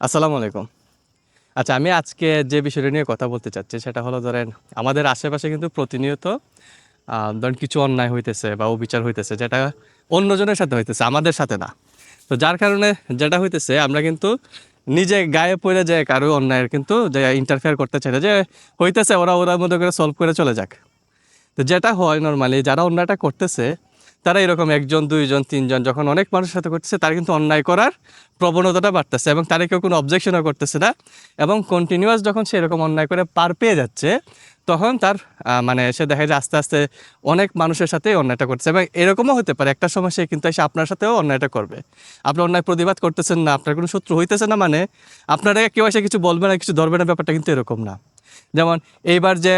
আসসালামু আলাইকুম। আচ্ছা আমি আজকে যে বিষয়টা নিয়ে কথা বলতে চাচ্ছি সেটা হলো ধরেন আমাদের আশেপাশে কিন্তু প্রতিনিয়ত ধরেন কিছু অন্যায় হইতেছে বা অবিচার হইতেছে, যেটা অন্যজনের সাথে হইতেছে, আমাদের সাথে না। তো যার কারণে যেটা হইতেছে, আমরা কিন্তু নিজে গায়ে পড়ে যে কারও অন্যায়ের কিন্তু যে ইন্টারফেয়ার করতে চাই যে হইতেছে ওরা ওরা মতো করে সলভ করে চলে যাক। তো যেটা হয় নর্মালি যারা অন্যায়টা করতেছে তারা এরকম একজন, দুইজন, তিনজন যখন অনেক মানুষের সাথে করতেছে, তারা কিন্তু অন্যায় করার প্রবণতাটা বাড়তেছে এবং তারা কেউ কোনো অবজেকশনও করতেছে না এবং কন্টিনিউয়াস যখন সে এরকম অন্যায় করে পার পেয়ে যাচ্ছে, তখন তার মানে সে দেখা যায় আস্তে আস্তে অনেক মানুষের সাথে অন্যায়টা করছে এবং এরকমও হতে পারে। একটা সময় সে কিন্তু এসে আপনার সাথেও অন্যায়টা করবে। আপনি অন্যায় প্রতিবাদ করতেছেন না, আপনার কোনো শত্রু হইতেছে না মানে আপনারা কেউ এসে কিছু বলবে না, কিছু ধরবে না, ব্যাপারটা কিন্তু এরকম না। যেমন এইবার যে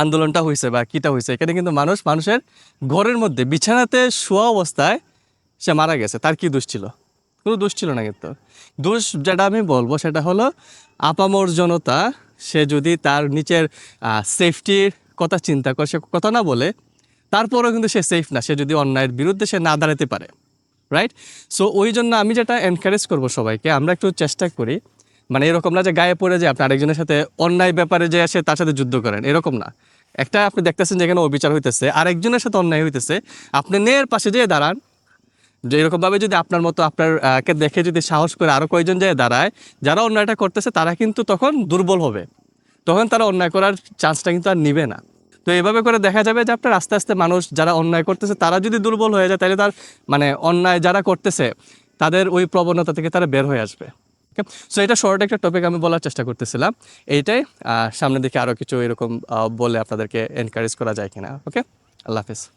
আন্দোলনটা হয়েছে বা কীটা হয়েছে এখানে কিন্তু মানুষ, মানুষের ঘরের মধ্যে, বিছানাতে শোয়া অবস্থায় সে মারা গেছে। তার কি দোষ ছিল? কোনো দোষ ছিল না কিন্তু। দোষ যেটা আমি বলব সেটা হলো, আপামর জনতা, সে যদি তার নিচের সেফটির কথা চিন্তা করে, সে কথা না বলে, তারপরেও কিন্তু সে সেফ না। সে যদি অন্যায়ের বিরুদ্ধে সে না দাঁড়াতে পারে রাইট সো ওই জন্য আমি যেটা এনকারেজ করব সবাইকে, আমরা একটু চেষ্টা করি মানে এরকম না যে গায়ে পড়ে যে আপনি আরেকজনের সাথে অন্যায় ব্যাপারে যে আসে তার সাথে যুদ্ধ করেন, এরকম না। একটা আপনি দেখতেছেন যেখানে অবিচার হইতেছে, আরেকজনের সাথে অন্যায় হইতেছে, আপনি নের পাশে যেয়ে দাঁড়ান। যে এরকমভাবে যদি আপনার মতো আপনার কে দেখে যদি সাহস করে আরও কয়েকজন যায় দাঁড়ায়, যারা অন্যায়টা করতেছে, তারা কিন্তু তখন দুর্বল হবে। তখন তারা অন্যায় করার চান্সটা কিন্তু আর নিবে না। তো এভাবে করে দেখা যাবে যে আপনার আস্তে আস্তে মানুষ যারা অন্যায় করতেছে, তারা যদি দুর্বল হয়ে যায়, তাহলে তার মানে অন্যায় যারা করতেছে, তাদের ওই প্রবণতা থেকে তারা বের হয়ে আসবে। সো এটা শর্ট একটা টপিক আমি বলার চেষ্টা করতেছিলাম। এইটাই সামনের দিকে আরও কিছু এরকম বলে আপনাদেরকে এনকারেজ করা যায় কিনা। ওকে আল্লাহ হাফিজ।